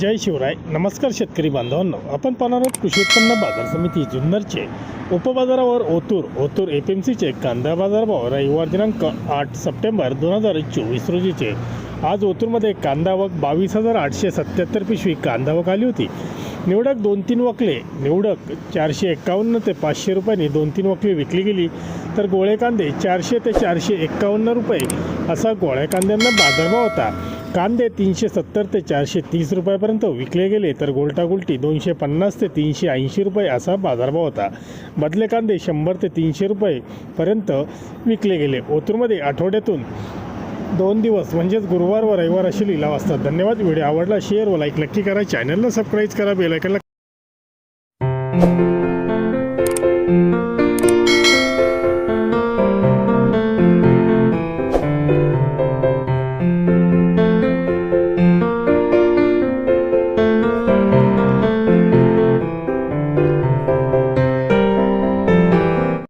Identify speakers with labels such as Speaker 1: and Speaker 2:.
Speaker 1: जय शिवराय. नमस्कार शेतकरी बांधवांनो. आपण पाहणार आहोत कृषी उत्पन्न बाजार समिती जुन्नरचे. उपबाजारावर ओतूर ओतूर एफ एम सीचे कांदा बाजारभाव रविवार दिनांक आठ सप्टेंबर दोन हजार चोवीस रोजीचे. आज ओतूरमध्ये कांदा वक बावीस हजार आठशे सत्याहत्तर पिशवी कांदा वक आली होती. निवडक दोन तीन वकले. निवडक चारशे एक्कावन्न ते पाचशे रुपयांनी दोन तीन वकली विकली गेली. तर गोळे कांदे चारशे ते चारशे एक्कावन्न रुपये असा गोळ्या कांद्यांना बाजारभाव होता. कांदे तीनशे सत्तर ते चारशे तीस रुपयापर्यंत विकले गेले तर गोलटागुलटी दोनशे पन्नास ते तीनशे ऐंशी रुपये असा बाजारभाव होता. बदले कांदे शंभर ते तीनशे रुपयेपर्यंत विकले गेले. ओतूरमध्ये आठवड्यातून दोन दिवस म्हणजेच गुरुवार व रविवार असे लिलाव असतात धन्यवाद. व्हिडिओ आवडला शेअर व लाईक नक्की करा. चॅनलला सबस्क्राईब करा बेलायकनला